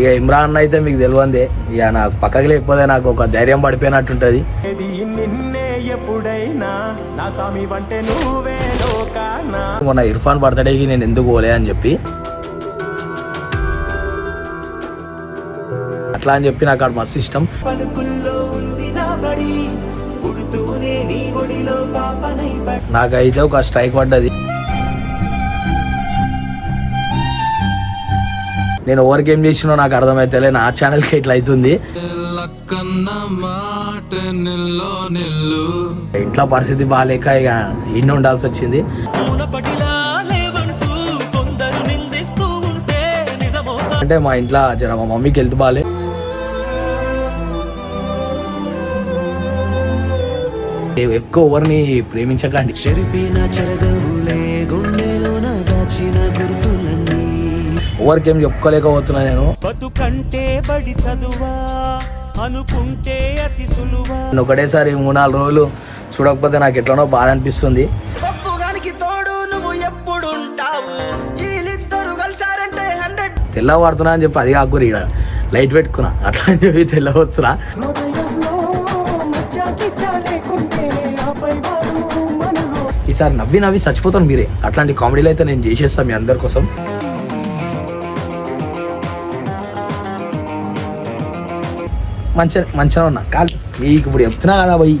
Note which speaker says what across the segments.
Speaker 1: ఇక ఇమ్రాన్ అయితే మీకు తెలియందే. ఇక నాకు పక్కకి లేకపోతే నాకు ఒక ధైర్యం పడిపోయినట్టుంటది. మొన్న ఇర్ఫాన్ బర్త్డేకి నేను ఎందుకు పోలే అని చెప్పి. అట్లా అని చెప్పి నాకు అక్కడ మస్తు ఇష్టం. నాకైతే ఒక స్ట్రైక్ పడ్డది. నేను ఓవర్ గేమ్ చేసినో నాకు అర్థమైతలే నా ఛానల్కి ఇట్లా అవుతుంది.
Speaker 2: లక్కన్న
Speaker 1: ఇంట్లో పరిస్థితి బాగాలేక ఇక ఇన్ని ఉండాల్సి వచ్చింది. అంటే మా ఇంట్లో జర మా మమ్మీకి హెల్త్ బాగాలే ఎక్కువ ఎవరిని ప్రేమించకండి.
Speaker 3: చెరిపిన చెరగవు
Speaker 1: ఎవరికి చెప్పుకోలేకపోతున్నా నేను.
Speaker 3: బతుకంటే బడి చదువా అనుకుంటే అతి సులువా.
Speaker 1: నేను ఒకటేసారి మూడు నాలుగు రోజులు చూడకపోతే నాకు ఎట్లనో బాధ అనిపిస్తుంది.
Speaker 3: పప్పుగానికి తోడు నువ్వు ఎప్పుడుంటావు? వీళ్ళిద్దరు కలిసారంటే హండ్రెడ్.
Speaker 1: తెల్లవారుతున్నా అని చెప్పి అది కాకూరి ఇక్కడ లైట్ పెట్టుకున్నా. అట్లా అని చెప్పి
Speaker 4: మనలో.
Speaker 1: ఈసారి నవ్వి నవ్వి చచ్చిపోతాను మీరే. అట్లాంటి కామెడీలు అయితే నేను చేసేస్తాను మీ అందరి కోసం. మంచిగా మంచిగా ఉన్నా. కాదు మీకు ఇప్పుడు చెప్తున్నా కదా పోయి.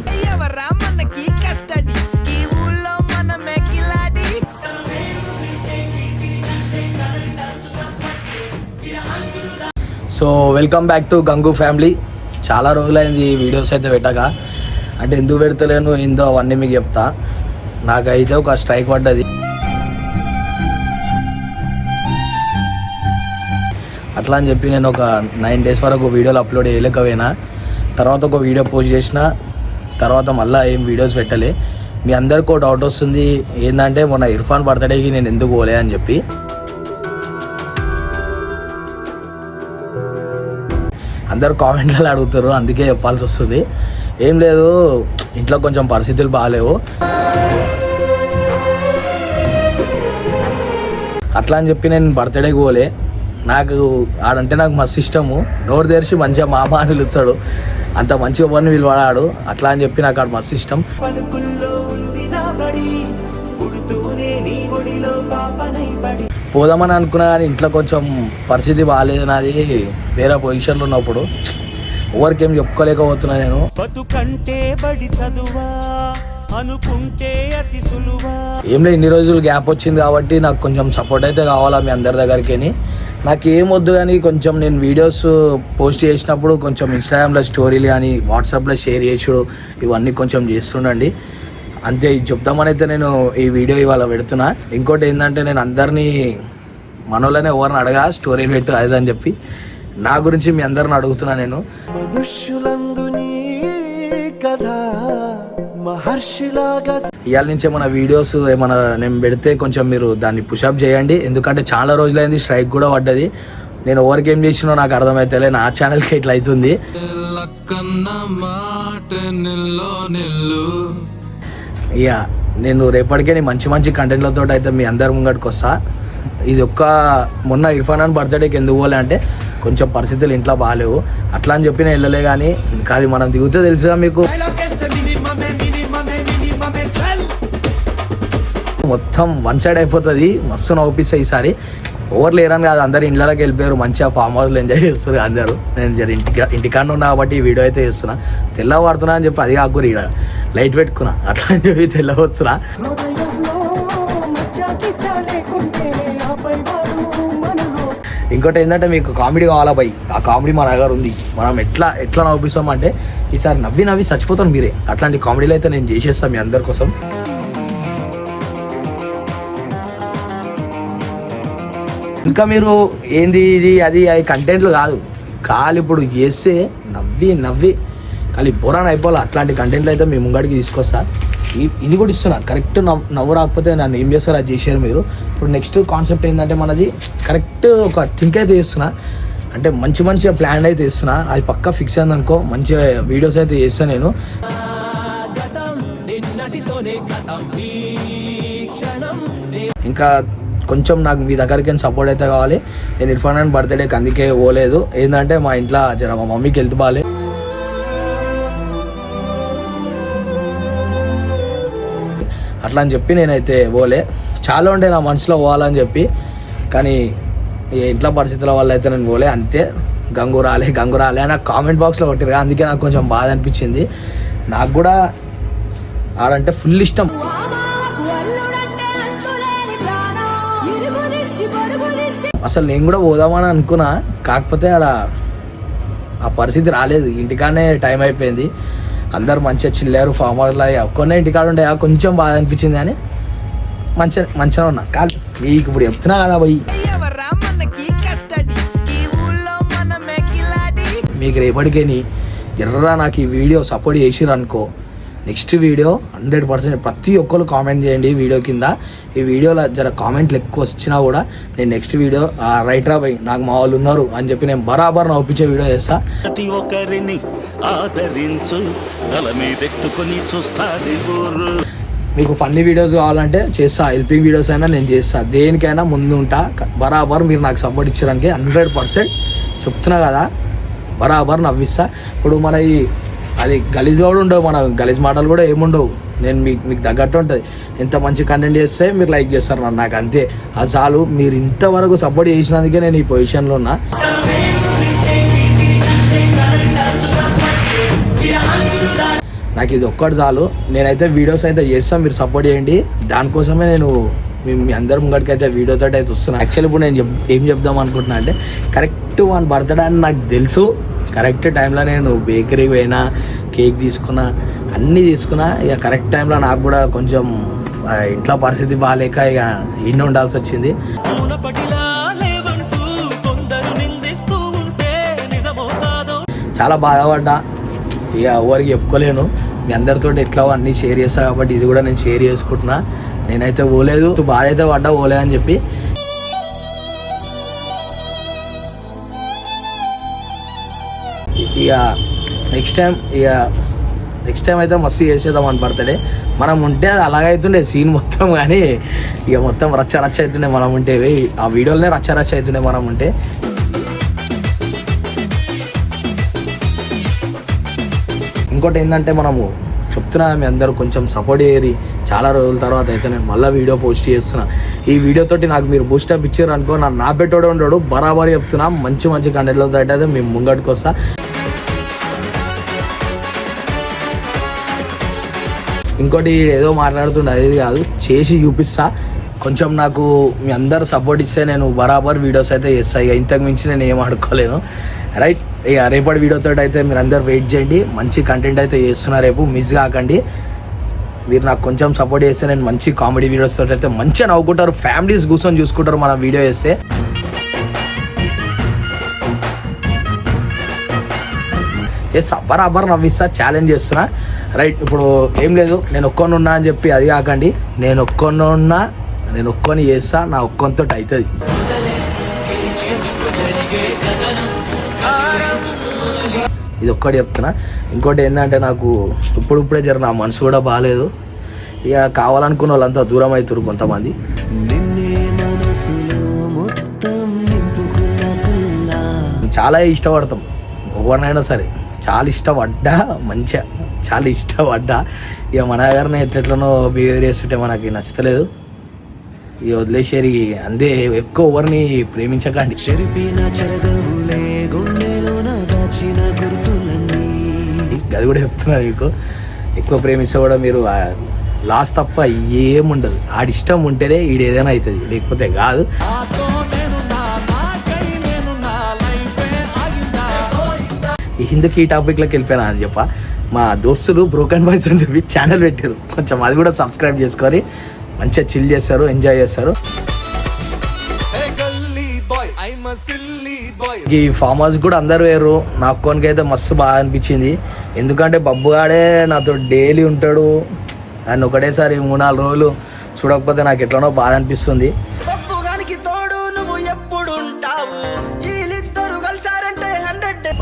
Speaker 1: So welcome back to Gangu family చాలా రోజులైంది వీడియోస్ అయితే పెట్టక. అంటే ఎందుకు పెడతలేను ఏందో అవన్నీ మీకు చెప్తా. నాకైతే ఒక స్ట్రైక్ పడ్డది. అట్లా అని చెప్పి నేను ఒక నైన్ డేస్ వరకు వీడియోలు అప్లోడ్ చేయలేకపోయినా తర్వాత ఒక వీడియో పోస్ట్ చేసిన తర్వాత మళ్ళీ ఏం వీడియోస్ పెట్టలే. మీ అందరికీ ఒక డౌట్ వస్తుంది ఏంటంటే మొన్న ఇర్ఫాన్ బర్త్డేకి నేను ఎందుకు పోలే అని చెప్పి. అందరు కామెంట్లలో అడుగుతారు అందుకే చెప్పాల్సి వస్తుంది. ఏం లేదు ఇంట్లో కొంచెం పరిస్థితులు బాగాలేవు. అట్లా అని చెప్పి నేను బర్త్డేకి పోలే. నాకు ఆడంటే నాకు మస్తు ఇష్టము. నోరు తెరిచి మంచిగా మామ అని పిలుస్తాడు అంత మంచిగా ఎవరిని పిలువడాడు అట్లా అని చెప్పి నాకు ఆడు మస్తు ఇష్టం. పోదామని అనుకున్నా కానీ ఇంట్లో కొంచెం పరిస్థితి బాగాలేదు నాది. వేరే పొజిషన్లో ఉన్నప్పుడు. ఎవరికి ఏం చెప్పుకోలేకపోతున్నా నేను.
Speaker 3: బతుకంటే బడి చదువా. అనుకుంటే అతి సులువా.
Speaker 1: ఏం లేదు ఇన్ని రోజులు గ్యాప్ వచ్చింది కాబట్టి నాకు కొంచెం సపోర్ట్ అయితే కావాలా మీ అందరి దగ్గరికి నాకు ఏం వద్దు కానీ కొంచెం నేను వీడియోస్ పోస్ట్ చేసినప్పుడు కొంచెం ఇన్స్టాగ్రామ్లో స్టోరీలు కానీ వాట్సాప్లో షేర్ చేసుడు ఇవన్నీ కొంచెం చేస్తుండండి. అంతే చెప్దామనైతే చెప్దామని అయితే నేను ఈ వీడియో ఇవాళ పెడుతున్నా. ఇంకోటి ఏంటంటే నేను అందరినీ మనోళ్ళనే ఎవరిని అడగా స్టోరీ పెట్టు అది అని చెప్పి నా గురించి మీ అందరిని అడుగుతున్నా నేను.
Speaker 3: మనుష్యులందు
Speaker 1: ఇవాళ నుంచి ఏమైనా వీడియోస్ ఏమైనా నేను పెడితే కొంచెం మీరు దాన్ని పుషప్ చేయండి. ఎందుకంటే చాలా రోజులైంది స్ట్రైక్ కూడా పడ్డది. నేను ఓవర్ గేమ్ చేసినో నాకు అర్థమైతలే నా ఛానల్కి ఇట్లా అవుతుంది. ఇక నేను రేపటికే నేను మంచి మంచి కంటెంట్లతో అయితే మీ అందరి ముంగడికి వస్తా. ఇది ఒక్క మొన్న ఇర్ఫాన్ అని బర్త్డేకి ఎందుకు పోలే అంటే కొంచెం పరిస్థితులు ఇంట్లో బాగాలేవు అట్లా అని చెప్పి నేను వెళ్ళలే కానీ కానీ మనం దిగుతే తెలుసుగా మీకు. మొత్తం వన్ సైడ్ అయిపోతుంది. మస్తు నవ్వుపిస్తాయి ఈసారి. ఓవర్ లేరని కాదు అందరు ఇండ్లకి వెళ్ళిపోయారు. మంచిగా ఫామ్ హౌస్లో ఎంజాయ్ చేస్తారు అందరూ. నేను జర ఇంటికా ఇంటికాడ ఉన్నా కాబట్టి వీడియో అయితే చేస్తున్నా. తెల్లవారుతున్నా అని చెప్పి అది కాకూరి ఇక్కడ లైట్ పెట్టుకున్నా. అట్లా అని చెప్పి
Speaker 4: తెల్లవచ్చునా
Speaker 1: ఇంకోటి ఏంటంటే మీకు కామెడీ కావాలా బై? ఆ కామెడీ మన దగ్గర ఉంది. మనం ఎట్లా ఎట్లా నవ్విస్తాం అంటే ఈసారి నవ్వి నవ్వి చచ్చిపోతాను మీరే. అట్లాంటి కామెడీలు అయితే నేను చేసేస్తాను మీ అందరి కోసం. ఇంకా మీరు ఏంది ఇది అది అది కంటెంట్లు కాదు. కాలు ఇప్పుడు చేస్తే నవ్వి నవ్వి. కానీ బోరాన్ అయిపోవాలి. అట్లాంటి కంటెంట్లు అయితే మీ ముంగడికి తీసుకొస్తా. ఇది కూడా ఇస్తున్నా. కరెక్ట్ నవ్వు నవ్వు రాకపోతే నన్ను ఏం చేస్తారో? అది చేశారు మీరు. ఇప్పుడు నెక్స్ట్ కాన్సెప్ట్ ఏంటంటే మనది కరెక్ట్ ఒక థింక్ అయితే చేస్తున్నా. అంటే మంచి మంచిగా ప్లాన్ అయితే ఇస్తున్నా అది పక్కా ఫిక్స్ అయింది అనుకో మంచి వీడియోస్ అయితే చేస్తాను నేను. ఇంకా కొంచెం నాకు మీ దగ్గరికి సపోర్ట్ అయితే కావాలి. నేను ఇర్ఫాన్ అండ్ బర్త్డేకి అందుకే పోలేదు. ఏంటంటే మా ఇంట్లో జర మా మమ్మీకి హెల్త్ బాగాలే అట్లా అని చెప్పి నేనైతే పోలే. చాలా ఉండే నా మనసులో పోవాలని చెప్పి. కానీ ఈ ఇంట్లో పరిస్థితుల వల్ల అయితే నేను పోలే. అంతే. గంగు రాలే గంగు రాలే అని కామెంట్ బాక్స్లో కొట్టిరు అందుకే నాకు కొంచెం బాధ అనిపించింది. నాకు కూడా ఆడంటే ఫుల్ ఇష్టం. అసలు నేను కూడా పోదామని అనుకున్నా. కాకపోతే ఆడ ఆ పరిస్థితి రాలేదు. ఇంటికాడనే టైం అయిపోయింది. అందరు మంచిగా చిల్లారు ఫామ్ హౌస్లో ఒక్కనే ఇంటికాడ ఉండే. కొంచెం బాధ అనిపించింది కానీ మంచిగా మంచిగా ఉన్నా. కాదు మీకు ఇప్పుడు చెప్తున్నా కదా పోయి. మీకు రేపటికేని ఎర్ర నాకు ఈ వీడియో సపోర్ట్ చేసిర్రు అనుకో నెక్స్ట్ వీడియో హండ్రెడ్ పర్సెంట్ ప్రతి ఒక్కరు కామెంట్ చేయండి ఈ వీడియో కింద. ఈ వీడియోలో జర కామెంట్లు ఎక్కువ వచ్చినా కూడా నేను నెక్స్ట్ వీడియో రైట్రా పోయి నాకు మా వాళ్ళు ఉన్నారు అని చెప్పి నేను బరాబర్ నవ్వుపించే వీడియో చేస్తా.
Speaker 5: ప్రతి ఒక్కరిని ఆదరించు చూస్తాది
Speaker 1: మీకు ఫన్నీ వీడియోస్ కావాలంటే చేస్తా హెల్పింగ్ వీడియోస్ అయినా నేను చేస్తా. దేనికైనా ముందు ఉంటా బరాబర్ మీరు నాకు సపోర్ట్ ఇచ్చడానికి హండ్రెడ్ పర్సెంట్ చెప్తున్నా కదా బరాబర్ నవ్విస్తా. ఇప్పుడు మన ఈ అది గలీజ్ కూడా ఉండవు మన గలీజ్ మాటలు కూడా ఏముండవు. నేను మీకు మీకు తగ్గట్టు ఉంటుంది. ఎంత మంచి కంటెంట్ చేస్తే మీరు లైక్ చేస్తారు నన్ను. నాకు అంతే. అది చాలు. మీరు ఇంతవరకు సపోర్ట్ చేసినందుకే నేను ఈ పొజిషన్లో ఉన్నా. నాకు ఇది ఒక్కటి చాలు. నేనైతే వీడియోస్ అయితే చేస్తాను మీరు సపోర్ట్ చేయండి. దానికోసమే నేను మీ మీ అందరి ముంగడికి అయితే వీడియోతో అయితే వస్తున్నాను యాక్చువల్లీ ఇప్పుడు నేను చెప్ ఏం చెప్దాం అనుకుంటున్నా అంటే కరెక్ట్ వన్ బర్త్డే అని నాకు తెలుసు. కరెక్ట్ టైంలో నేను బేకరీకి పోయినా కేక్ తీసుకున్నా అన్నీ తీసుకున్నా ఇక కరెక్ట్ టైంలో నాకు కూడా కొంచెం ఇంట్లో పరిస్థితి బాగాలేక ఇక ఇన్ని ఉండాల్సి వచ్చింది. చాలా బాధపడ్డా. ఇక ఎవరికి చెప్పుకోలేను. మీ అందరితో ఎట్లా అన్నీ షేర్ చేస్తా కాబట్టి ఇది కూడా నేను షేర్ చేసుకుంటున్నా. నేనైతే పోలేదు. బాధ అయితే పడ్డా పోలే అని చెప్పి ఇక నెక్స్ట్ టైం ఇక నెక్స్ట్ టైం అయితే మస్తు చేసేద్దాం అని బర్త్డే మనం ఉంటే అది అలాగైతుండే సీన్ మొత్తం కానీ. ఇక మొత్తం రచ్చ రచ్చ అవుతుండే మనం ఉంటే. ఆ వీడియోలోనే రచ్చ రచ్చ అవుతుండే మనం ఉంటే. ఇంకోటి ఏంటంటే మనము చెప్తున్నా మీ అందరూ కొంచెం సపోర్ట్ చేయరు చాలా రోజుల తర్వాత అయితే నేను మళ్ళీ వీడియో పోస్ట్ చేస్తున్నా. ఈ వీడియో తోటి నాకు మీరు బూస్టప్ ఇచ్చారు అనుకో నా నా పెట్టోడు ఉండడు. బరాబర్ చెప్తున్నా మంచి మంచి కంటెంట్లతో అయితే మేము ముంగట్టుకొస్తా ఇంకోటి ఏదో మాట్లాడుతుండే అది కాదు. చేసి చూపిస్తా. కొంచెం నాకు మీ అందరు సపోర్ట్ ఇస్తే నేను బరాబర్ వీడియోస్ అయితే చేస్తాను ఇక ఇంతకు మించి నేను ఏం ఆడుకోలేను. రైట్ ఇక రేపటి వీడియోతో అయితే మీరు అందరు వెయిట్ చేయండి. మంచి కంటెంట్ అయితే చేస్తున్నా రేపు. మిస్ కాకండి. మీరు నాకు కొంచెం సపోర్ట్ చేస్తే నేను మంచి కామెడీ వీడియోస్ తోటి అయితే మంచిగా నవ్వుకుంటారు. ఫ్యామిలీస్ కూర్చొని చూసుకుంటారు మన వీడియో చేస్తే. చేస్తా. బరాబర్ నవ్విస్తా. ఛాలెంజ్ చేస్తున్నా. రైట్ ఇప్పుడు ఏం లేదు నేను ఒక్కొని ఉన్నా అని చెప్పి అది కాకండి. నేను ఒక్కొని ఉన్నా నేను ఒక్కొని చేస్తా నా ఒక్కొనితో అవుతుంది ఇది ఒక్కటి చెప్తున్నా. ఇంకోటి ఏంటంటే నాకు ఇప్పుడు ఇప్పుడే జర నా మనసు కూడా బాగాలేదు ఇక కావాలనుకున్న వాళ్ళంతా దూరం అవుతారు కొంతమంది. చాలా ఇష్టపడతాం ఎవరినైనా సరే. చాలా ఇష్టపడ్డా మంచిగా. చాలా ఇష్టపడ్డా. ఇక మన గారిని ఎట్లెట్లనో బిహేవియర్ చేస్తుంటే మనకి నచ్చతలేదు. ఇక వదిలేసేరి అందే ఎక్కువ ఎవరిని ప్రేమించకండి. అది కూడా చెప్తున్నా మీకు. ఎక్కువ ప్రేమిస్తే కూడా మీరు లాస్ తప్ప ఏముండదు. ఆడి ఇష్టం ఉంటేనే ఈడు ఏదైనా అవుతుంది. లేకపోతే కాదు. ఈ హిందూకి ఈ టాపిక్లోకి వెళ్ళిపోయినా అని చెప్ప. మా దోస్తులు బ్రోకన్ బాయ్స్ అని చెప్పి ఛానల్ పెట్టారు. కొంచెం అది కూడా సబ్స్క్రైబ్ చేసుకొని మంచిగా చిల్ చేస్తారు ఎంజాయ్ చేస్తారు. ఈ ఫామ్ హౌస్ కూడా అందరు వేరు. నా అక్కడికి అయితే మస్తు బాగా అనిపించింది. ఎందుకంటే బబ్బుగాడే నాతో డైలీ ఉంటాడు. అండ్ ఒకటేసారి మూడు నాలుగు రోజులు చూడకపోతే నాకు ఎట్లనో బాధ అనిపిస్తుంది.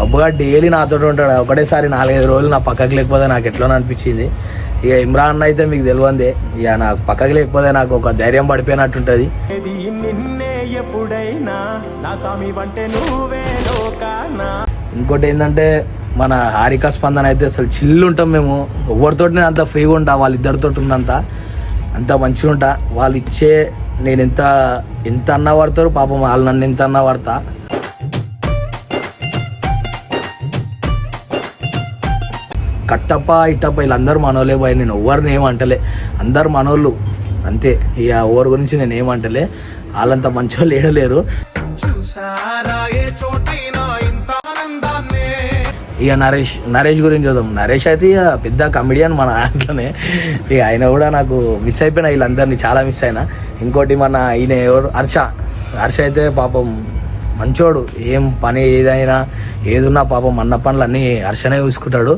Speaker 3: హండ్రెడ్
Speaker 1: బబ్బుగా డైలీ నాతో ఉంటాడు. ఒకటేసారి నాలుగైదు రోజులు నా పక్కకి లేకపోతే నాకు ఎట్లా అనిపించింది. ఇక ఇమ్రాన్ అయితే మీకు తెలియందే. ఇక నాకు పక్కకి లేకపోతే నాకు ఒక ధైర్యం పడిపోయినట్టుంటది ఇంకోటి ఏంటంటే మన హారిక స్పందన అయితే అసలు చిల్లు ఉంటాం మేము. ఎవరితో నేను అంత ఫ్రీగా ఉంటా? వాళ్ళిద్దరితో ఉన్నంత అంత మంచిగా ఉంటా. వాళ్ళు ఇచ్చే నేను ఎంత ఎంత అన్నా పడతారు పాపం వాళ్ళు నన్ను ఎంత అన్నా పడతా కట్టప్ప ఇట్టప్ప వీళ్ళందరూ మనోళ్ళే పోయి నేను ఎవరిని ఏమంటలే అందరు మనోళ్ళు. అంతే. ఇక ఎవరి గురించి నేను ఏమంటలే వాళ్ళంత మంచోళ్ళు ఏడలేరు ఇక నరేష్ నరేష్ గురించి చూద్దాం. నరేష్ అయితే ఇక పెద్ద కమెడియన్ మన దాంట్లోనే. ఇక ఆయన కూడా నాకు మిస్ అయిపోయినా వీళ్ళందరినీ చాలా మిస్ అయినా. ఇంకోటి మన ఈయన ఎవరు? హర్ష. హర్ష అయితే పాపం మంచోడు. ఏం పని ఏదైనా ఏదున్నా పాపం అన్న పనులు అన్నీ హర్షనే చూసుకుంటాడు.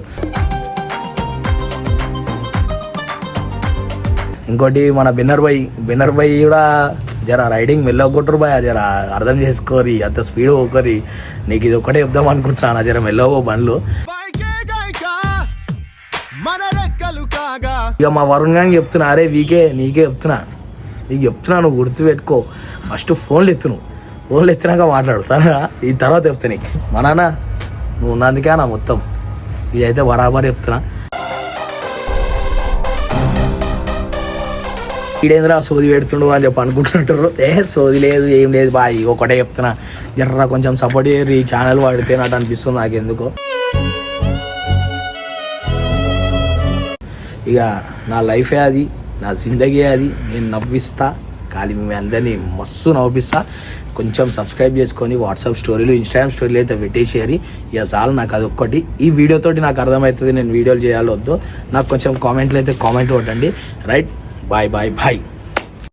Speaker 1: ఇంకోటి మన బిన్నర్ బై బిన్నర్ బై కూడా జర రైడింగ్ మెల్లగొట్టరు బాయ్ జర అర్థం చేసుకోరి అంత స్పీడ్ పోకరి. నీకు ఇది ఒకటే చెప్దాం అనుకుంటున్నాను జర మెల్లగో బండ్లు. ఇక మా వరుణ్ గారికి చెప్తున్నా అరే వీకే నీకే చెప్తున్నా. నీకు చెప్తున్నా నువ్వు గుర్తు పెట్టుకో ఫస్ట్ ఫోన్లు ఎత్తు నువ్వు ఫోన్లు ఎత్తినాక మాట్లాడు సరేనా? ఈ తర్వాత చెప్తా నీకు. మా నాన్న నువ్వు ఉన్నందుకే నా మొత్తం. ఇదైతే బరాబర్ చెప్తున్నా. ఈడేంద్రా సోది పెడుతుండు అని చెప్పి అనుకుంటుంటారు. ఏ సోది లేదు ఏం లేదు బాయ్ ఒకటే చెప్తున్నా. జర్రా కొంచెం సపోర్ట్ చేయరు ఈ ఛానల్ వాడిపోయినట్టు అనిపిస్తుంది నాకు ఎందుకో ఇక నా లైఫే అది నా జిందగీ అది నేను నవ్విస్తా. కానీ మీ అందరినీ మస్తు నవ్విస్తా. కొంచెం సబ్స్క్రైబ్ చేసుకొని వాట్సాప్ స్టోరీలు ఇన్స్టాగ్రామ్ స్టోరీలు అయితే పెట్టేసేయాలి ఇక చాలు నాకు అది ఒక్కటి. ఈ వీడియోతోటి నాకు అర్థమవుతుంది నేను వీడియోలు చేయాలి వద్దు. నాకు కొంచెం కామెంట్లు అయితే కామెంట్ కొట్టండి. Right bye bye bye